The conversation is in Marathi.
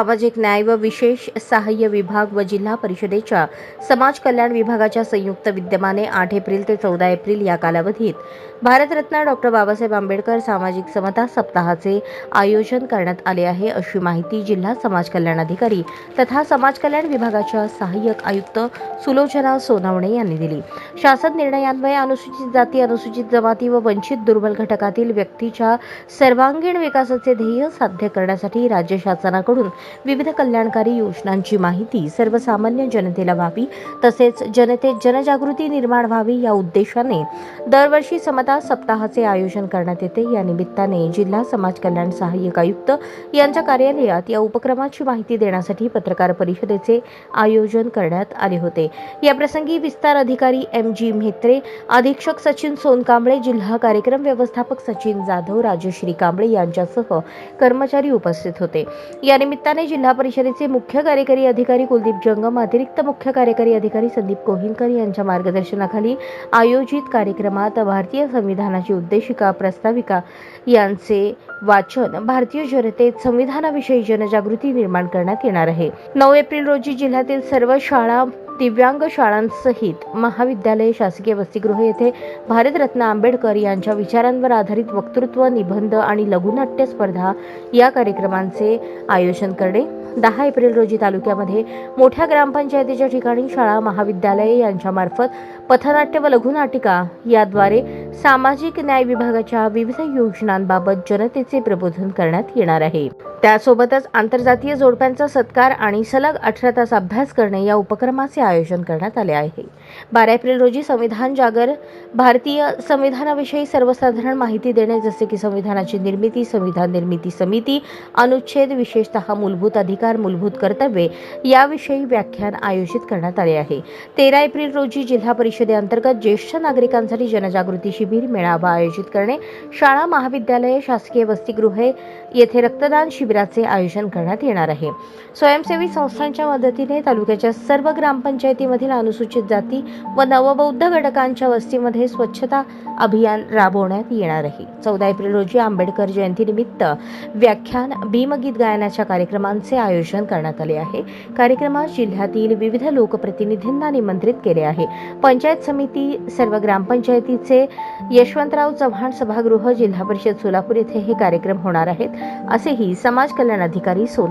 सामाजिक न्याय व विशेष सहाय्य विभाग व जिल्हा परिषदेच्या समाज कल्याण विभागाच्या संयुक्त विद्यमाने आठ एप्रिल ते चौदा एप्रिल या कालावधीत भारतरत्न डॉक्टर बाबासाहेब आंबेडकर सामाजिक समता सप्ताहाचे आयोजन करण्यात आले आहे अशी माहिती जिल्हा समाज कल्याण अधिकारी तथा समाज कल्याण विभागाच्या सहाय्यक आयुक्त सुलोचना सोनवणे यांनी दिली. शासन निर्णयान्वये अनुसूचित जाती अनुसूचित जमाती व वंचित दुर्बल घटकातील व्यक्तीच्या सर्वांगीण विकासाचे ध्येय साध्य करण्यासाठी राज्य शासनाकडून विविध कल्याणकारी योजनांची माहिती सर्वसामान्य जनतेला व्हावी तसेच जनतेत जनजागृती निर्माण व्हावी या उद्देशाने दरवर्षी समता सप्ताहाचे आयोजन करण्यात येते. या निमित्ताने जिल्हा समाज कल्याण सहाय्यक आयुक्त यांच्या कार्यालयात या उपक्रमाची माहिती देण्यासाठी पत्रकार परिषदेचे आयोजन करण्यात आले होते. याप्रसंगी विस्तार अधिकारी एम जी म्हेत्रे अधीक्षक सचिन सोनकांबळे जिल्हा कार्यक्रम व्यवस्थापक सचिन जाधव राजश्री कांबळे यांच्यासह कर्मचारी उपस्थित होते. या निमित्ताने जिल्हा परिषदेचे मुख्य कार्यकारी अधिकारी कुलदीप जंगम अतिरिक्त मुख्य कार्यकारी अधिकारी संदीप कोहिनकर यांच्या मार्गदर्शनाखाली आयोजित कार्यक्रमात भारतीय संविधानाची उद्देशिका प्रस्ताविका यांचे वाचन भारतीय जनतेत संविधानाविषयी जनजागृती निर्माण करण्यात येणार आहे. नऊ एप्रिल रोजी जिल्ह्यातील सर्व शाळा दिव्यांग शाळांसहित महाविद्यालय शासकीय वसतिगृह येथे भारतरत्न आंबेडकर यांच्या विचारांवर आधारित वक्तृत्व निबंध आणि लघुनाट्य स्पर्धा या कार्यक्रमांचे आयोजन करणे. दहा एप्रिल रोजी तालुक्यामध्ये मोठ्या ग्रामपंचायतीच्या ठिकाणी शाळा महाविद्यालये यांच्यामार्फत पथनाट्य व लघुनाटिका याद्वारे सामाजिक न्याय विभागाच्या विविध योजनांबाबत जनतेचे प्रबोधन करण्यात येणार आहे. त्यासोबतच आंतरजातीय जोडप्यांचा सत्कार आणि सलग अठरा तास अभ्यास करणे या उपक्रमाचे आयोजन करण्यात आले आहे. बारा एप्रिल रोजी संविधान जागर भारतीय संविधानाविषयी सर्वसाधारण माहिती देणे जसे की संविधानाची निर्मिती संविधान निर्मिती समिती अनुच्छेद विशेषतः मूलभूत अधिकार मूलभूत कर्तव्ये याविषयी व्याख्यान आयोजित करण्यात आले आहे. तेरा एप्रिल रोजी जिल्हा परिषदेअंतर्गत ज्येष्ठ नागरिकांसाठी जनजागृती शिबिर मेळावा आयोजित करणे. शाळा महाविद्यालये शासकीय वसतिगृहे येथे रक्तदान शिबिराचे आयोजन करण्यात येणार आहे. स्वयंसेवी संस्थांच्या मदतीने तालुक्याच्या सर्व ग्रामपंचायतीमधील अनुसूचित जाती व नवबौद्ध घटकांच्या वस्तीमध्ये स्वच्छता अभियान राबवण्यात येणार आहे. चौदा एप्रिल रोजी आंबेडकर जयंतीनिमित्त व्याख्यान भीमगीत गायनाच्या कार्यक्रमांचे आयोजन करण्यात आले आहे. कार्यक्रमात जिल्ह्यातील विविध लोकप्रतिनिधींना निमंत्रित केले आहे. पंचायत समिती सर्व ग्रामपंचायतीचे यशवंतराव चव्हाण सभागृह जिल्हा परिषद सोलापूर येथे हे कार्यक्रम होणार आहेत. असेही समाज कल्याण अधिकारी सोन